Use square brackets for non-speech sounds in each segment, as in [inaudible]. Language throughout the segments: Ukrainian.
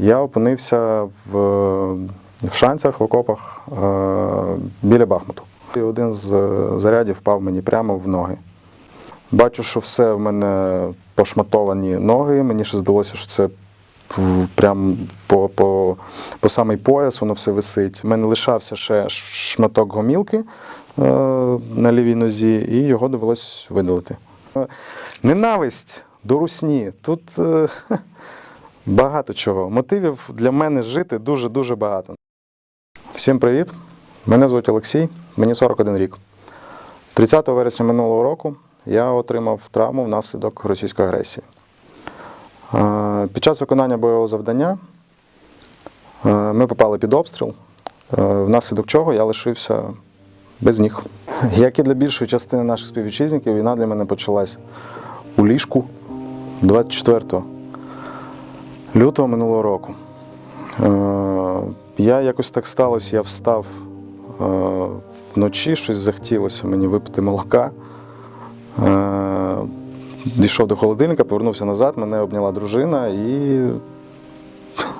я опинився в, в шанцях, в окопах е, біля Бахмуту. І один з е, зарядів впав мені прямо в ноги. Бачу, що все в мене пошматовані ноги. Мені ще здалося, що це в- прям по, по, по самий пояс воно все висить. У мене лишався ще шматок гомілки е, на лівій нозі, і його довелось видалити. Е, Ненависть до русні. Тут е, [laughs] багато чого. Мотивів для мене жити дуже-дуже багато. Всім привіт! Мене звуть Олексій, мені 41 рік. 30 вересня минулого року я отримав травму внаслідок російської агресії. Е, Під час виконання бойового завдання е, ми попали під обстріл, е, внаслідок чого я лишився без ніг. [laughs] Як і для більшої частини наших співвітчизників, війна для мене почалась у ліжку 24 лютого минулого року. Е, Я якось так сталося, я встав е, вночі, щось захотілося мені випити молока. Е, Дійшов до холодильника, повернувся назад, мене обняла дружина, і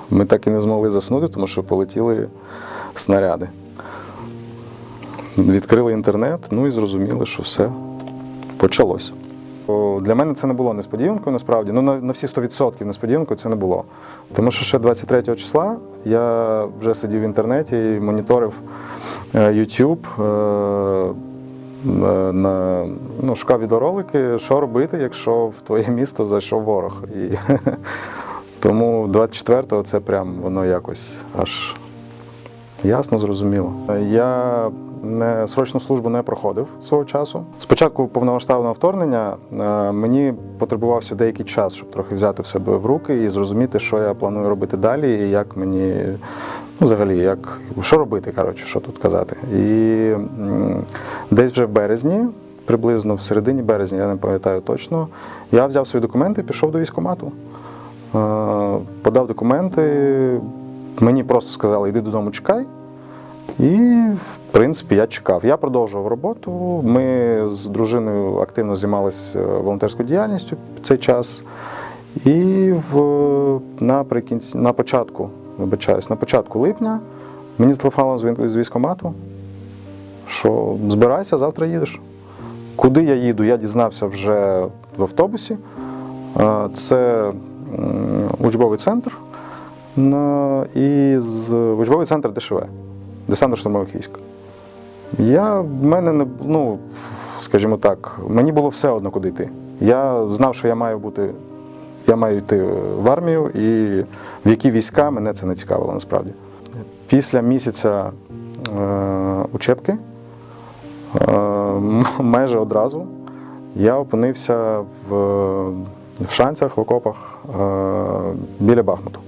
ми так і не змогли заснути, тому що полетіли снаряди. Відкрили інтернет, ну і зрозуміли, що все почалось. О, Для мене це не було несподіванкою, насправді. Ну, на, на всі 100% несподіванкою це не було. Тому що ще 23 числа я вже сидів в інтернеті і моніторив е, YouTube, е, на, ну, шукав відеоролики, що робити, якщо в твоє місто зайшов ворог. І, [laughs] тому 24-го це прям воно якось аж Ясно, зрозуміло. Я не срочну службу не проходив свого часу. Спочатку повномасштабного вторгнення е, мені потребувався деякий час, щоб трохи взяти в себе в руки і зрозуміти, що я планую робити далі, і як мені ну, взагалі, як що робити, коротше, що тут казати. І десь вже в березні, приблизно в середині березня, я не пам'ятаю точно, я взяв свої документи пішов до військкомату. Е, Подав документи, мені просто сказали, йди додому, чекай. І, в принципі, я чекав. Я продовжував роботу. Ми з дружиною активно займалися е, волонтерською діяльністю в цей час. І в, наприкінці, на початку, вибачаюсь, на початку липня мені зателефонували з військ- з військкомату, що збирайся, завтра їдеш. Куди я їду, я дізнався вже в автобусі. Е, Це учбовий центр і з учбовий центр ДШВ, десантно штурмових військ. Я в мене не ну, скажімо так, мені було все одно, куди йти. Я знав, що я маю бути, я маю йти в армію, і в які війська мене це не цікавило насправді. Після місяця е, учебки е, майже одразу я опинився в, в шанцях, в окопах е, біля Бахмуту.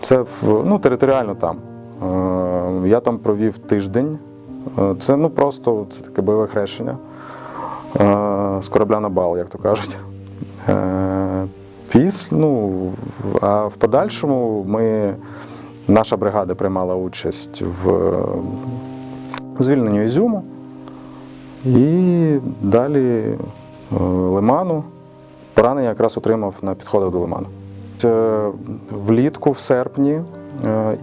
Це в, ну, територіально там. Е, Я там провів тиждень. Е, Це ну, просто це таке бойове хрещення е, з корабля на бал, як то кажуть. Е, Піс, ну, а в подальшому ми, наша бригада приймала участь в звільненні Ізюму і далі Лиману. Поранення якраз отримав на підходах до Лиману. Влітку, в серпні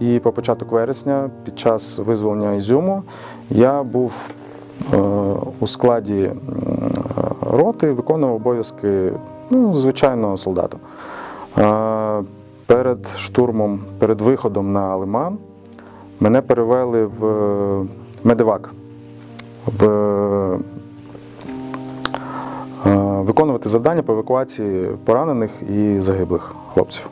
і по початок вересня, під час визволення Ізюму, я був е, у складі роти, виконував обов'язки ну, звичайного солдата. Е, Перед штурмом, перед виходом на Лиман мене перевели в медивак. В е, виконувати завдання по евакуації поранених і загиблих хлопців.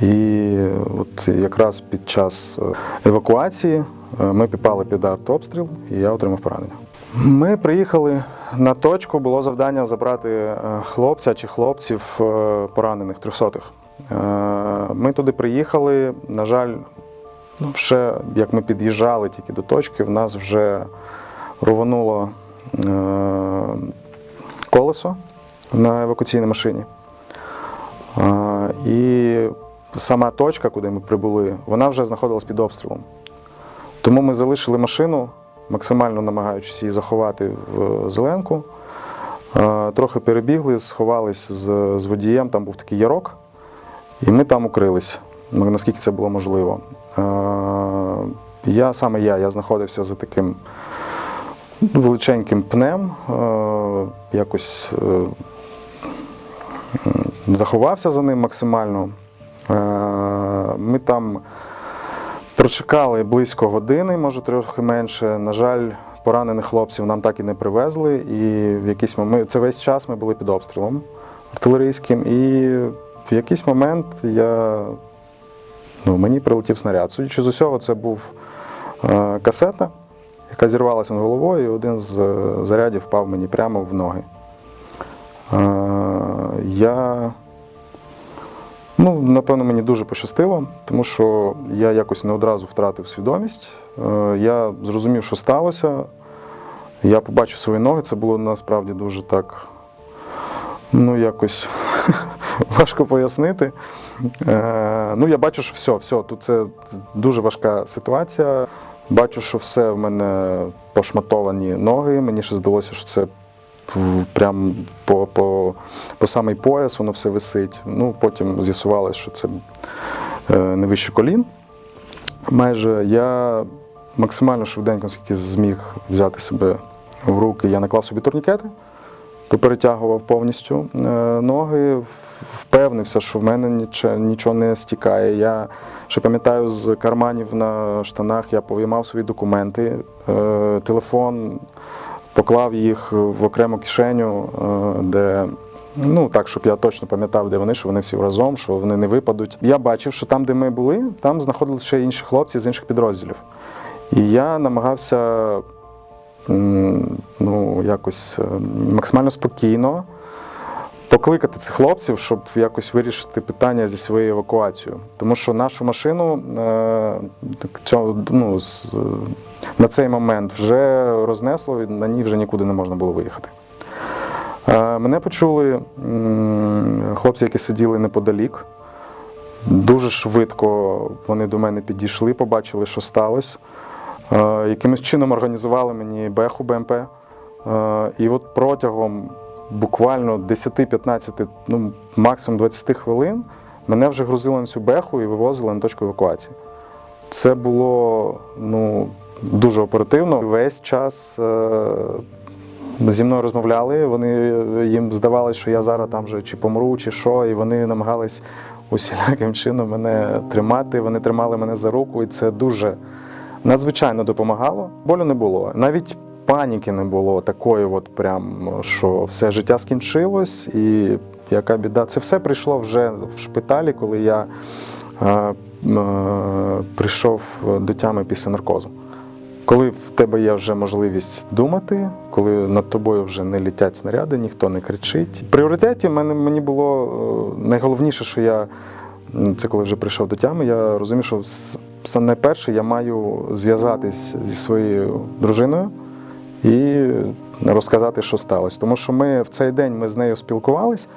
І от якраз під час е, евакуації е, ми підпали під артобстріл, і я отримав поранення. Ми приїхали на точку, було завдання забрати е, хлопця чи хлопців поранених трьохсотих. Ми туди приїхали. На жаль, ну, ще як ми під'їжджали тільки до точки, в нас вже рвонуло е, колесо на евакуаційній машині. І сама точка, куди ми прибули, вона вже знаходилась під обстрілом. Тому ми залишили машину, максимально намагаючись її заховати в зеленку. Трохи перебігли, сховались з, з водієм, там був такий ярок. І ми там укрились, наскільки це було можливо. Е, Я саме я, я знаходився за таким величеньким пнем, е, якось е, заховався за ним максимально. Е, Ми там прочекали близько години, може трохи менше. На жаль, поранених хлопців нам так і не привезли. І в якийсь момент це весь час ми були під обстрілом артилерійським. І в якийсь момент я, ну, мені прилетів снаряд. Судячи з усього, це був е, касета, яка зірвалася над головою, і один з е, зарядів впав мені прямо в ноги. Я Ну, напевно, мені дуже пощастило, тому що я якось не одразу втратив свідомість. Е, Я зрозумів, що сталося. Я побачив свої ноги. Це було насправді дуже так, ну, якось [laughs] важко пояснити. Е, Ну, я бачу, що все, все, тут це дуже важка ситуація. Бачу, що все в мене пошматовані ноги. Мені ще здалося, що це прям по, по, по самий пояс воно все висить. Ну, потім з'ясувалося, що це е, не вище колін. Майже я максимально швиденько, скільки зміг взяти себе в руки, я наклав собі турнікети, поперетягував повністю е, ноги, впевнився, що в мене нічого не стікає. Я ще пам'ятаю, з карманів на штанах я повиймав свої документи, е, телефон, поклав їх в окрему кишеню, е, де. Ну так, щоб я точно пам'ятав, де вони, що вони всі разом, що вони не випадуть. Я бачив, що там, де ми були, там знаходилися ще інші хлопці з інших підрозділів. І я намагався ну, якось е, максимально спокійно покликати цих хлопців, щоб якось вирішити питання зі своєю евакуацією. Тому що нашу машину е, ну, на цей момент вже рознесло, і на ній вже нікуди не можна було виїхати. Е, Мене почули хлопці, які сиділи неподалік. Дуже швидко вони до мене підійшли, побачили, що сталося. Е, Якимось чином організували мені беху БМП. І от протягом буквально 10-15, ну максимум 20 хвилин мене вже грузили на цю беху і вивозили на точку евакуації. Це було ну, дуже оперативно. Весь час е, зі мною розмовляли. Вони їм здавалося, що я зараз там вже чи помру, чи що, і вони намагались усіляким чином мене тримати. Вони тримали мене за руку, і це дуже надзвичайно допомагало. Болю не було. Навіть паніки не було такої, от прям, що все життя скінчилось, і яка біда. Це все прийшло вже в шпиталі, коли я е, е, прийшов до тями після наркозу. Коли в тебе є вже можливість думати, коли над тобою вже не літять снаряди, ніхто не кричить. В пріоритеті мені було е, найголовніше, що я це коли вже прийшов до тями, я розумів, що найперше я маю зв'язатись зі своєю дружиною і розказати, що сталося. Тому що ми в цей день ми з нею спілкувались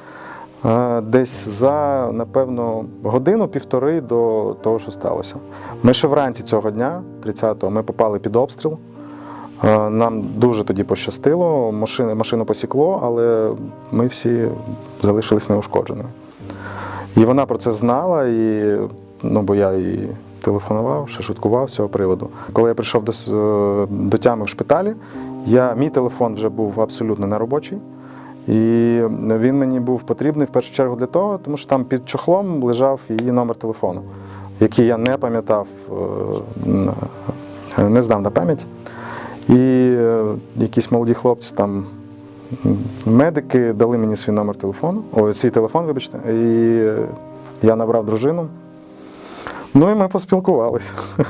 е, десь за, напевно, годину-півтори до того, що сталося. Ми ще вранці цього дня, 30-го, ми попали під обстріл. Е, Нам дуже тоді пощастило, машину, машину посікло, але ми всі залишились неушкодженими. І вона про це знала, і, ну, бо я їй телефонував, ще шуткував з цього приводу. Коли я прийшов до, е, до тями в шпиталі, я, мій телефон вже був абсолютно неробочий. І він мені був потрібний в першу чергу для того, тому що там під чохлом лежав її номер телефону, який я не пам'ятав, е, не знав на пам'ять. І е, якісь молоді хлопці там Медики дали мені свій номер телефону, ой, свій телефон, вибачте, і е, я набрав дружину. Ну і ми поспілкувалися. [laughs]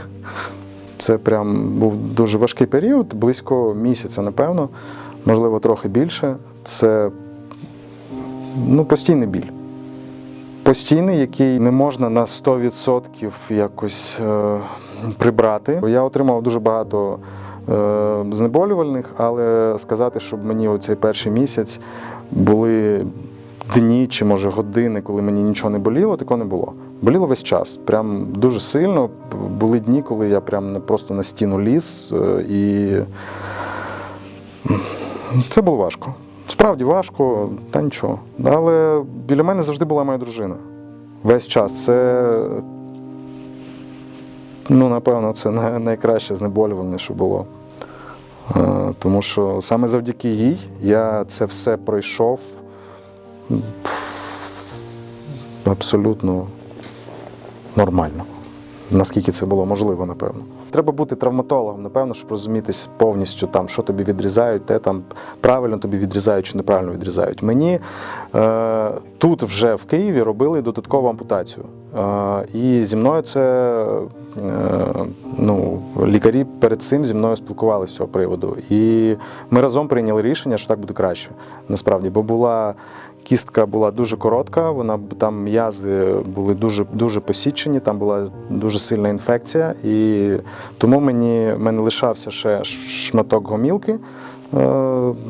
Це прям був дуже важкий період, близько місяця, напевно, можливо, трохи більше. Це ну, постійний біль. Постійний, який не можна на 100% якось е, прибрати. Я отримав дуже багато е, знеболювальних, але сказати, щоб мені оцей перший місяць були дні чи може години, коли мені нічого не боліло, такого не було. Боліло весь час. Прям дуже сильно. Були дні, коли я прям просто на стіну ліз, е, і це було важко. Справді важко, та нічого. Але біля мене завжди була моя дружина. весь час. Це, ну, напевно, це най- найкраще знеболювальне, що було. Е, Тому що саме завдяки їй я це все пройшов абсолютно нормально. Наскільки це було можливо, напевно. Треба бути травматологом, напевно, щоб розумітись повністю, там, що тобі відрізають, те там правильно тобі відрізають чи неправильно відрізають. Мені е, тут вже в Києві робили додаткову ампутацію. Е, і зі мною це е, ну, лікарі перед цим зі мною спілкувалися з цього приводу. І ми разом прийняли рішення, що так буде краще, насправді, бо була кістка була дуже коротка, вона там м'язи були дуже дуже посічені, там була дуже сильна інфекція, і тому мені мене лишався ще шматок гомілки е,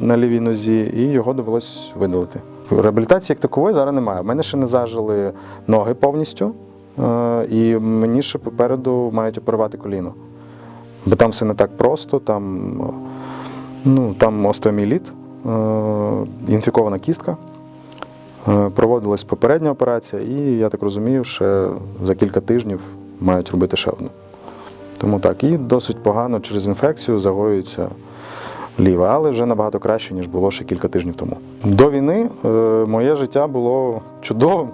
на лівій нозі, і його довелось видалити. Реабілітації як такової зараз немає. У мене ще не зажили ноги повністю, е, і мені ще попереду мають оперувати коліно. Бо там все не так просто, там, ну, там остеоміеліт, е, інфікована кістка. Е, Проводилась попередня операція, і я так розумію, ще за кілька тижнів мають робити ще одну. Тому так, і досить погано через інфекцію загоюється ліва, але вже набагато краще, ніж було ще кілька тижнів тому. До війни е, моє життя було чудовим.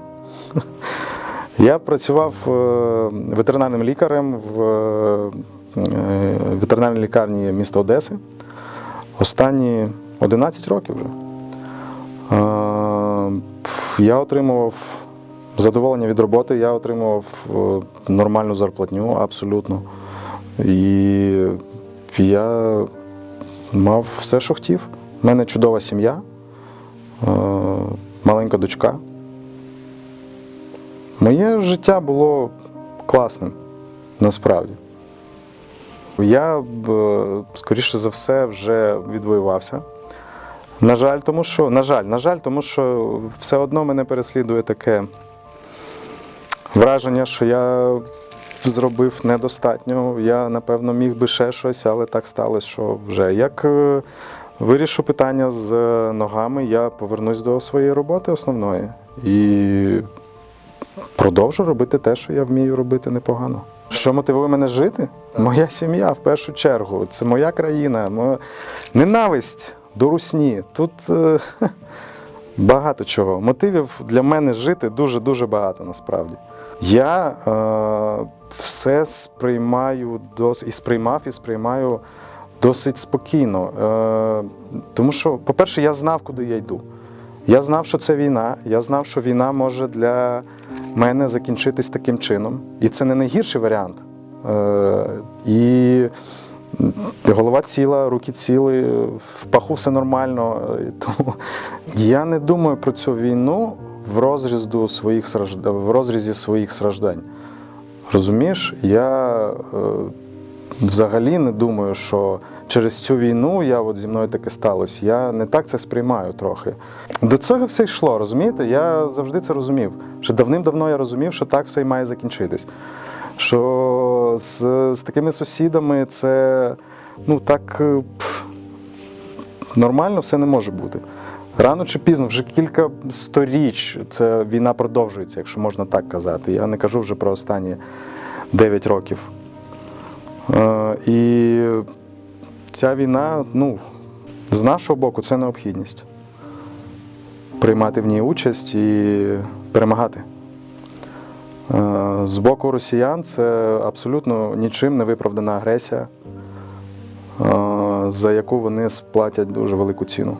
[laughs] Я працював е, ветеринарним лікарем в ветеринарній лікарні міста Одеси останні 11 років вже. Я отримував задоволення від роботи, я отримував е, нормальну зарплатню абсолютно. І я мав все, що хотів. У мене чудова сім'я, е, маленька дочка. Моє життя було класним, насправді. Я б, е, скоріше за все, вже відвоювався. На жаль, тому що, на жаль, на жаль, тому що все одно мене переслідує таке враження, що я зробив недостатньо. Я, напевно, міг би ще щось, але так сталося, що вже як е, вирішу питання з ногами, я повернусь до своєї роботи основної і продовжу робити те, що я вмію робити непогано. Що мотивує мене жити? Моя сім'я в першу чергу. Це моя країна, моя ненависть до русні. Тут е, [laughs] багато чого. Мотивів для мене жити дуже-дуже багато насправді. Я е, все сприймаю дос, і сприймав, і сприймаю досить спокійно. Е, тому що, по-перше, я знав, куди я йду. Я знав, що це війна. Я знав, що війна може для мене закінчитись таким чином. І це не найгірший варіант. Е, і голова ціла, руки ціли, в паху все нормально. Тому я не думаю про цю війну в розрізду своїх в розрізі своїх страждань. Розумієш, я е, взагалі не думаю, що через цю війну я от зі мною таке сталося. Я не так це сприймаю трохи. До цього все йшло, розумієте? Я завжди це розумів. Що давним-давно я розумів, що так все і має закінчитись. Що з, з такими сусідами це ну так е, пф, нормально все не може бути. Рано чи пізно, вже кілька сторіч ця війна продовжується, якщо можна так казати. Я не кажу вже про останні 9 років. Е, і ця війна, ну, з нашого боку, це необхідність. Приймати в ній участь і перемагати. Е, З боку росіян це абсолютно нічим не виправдана агресія, е, за яку вони сплатять дуже велику ціну.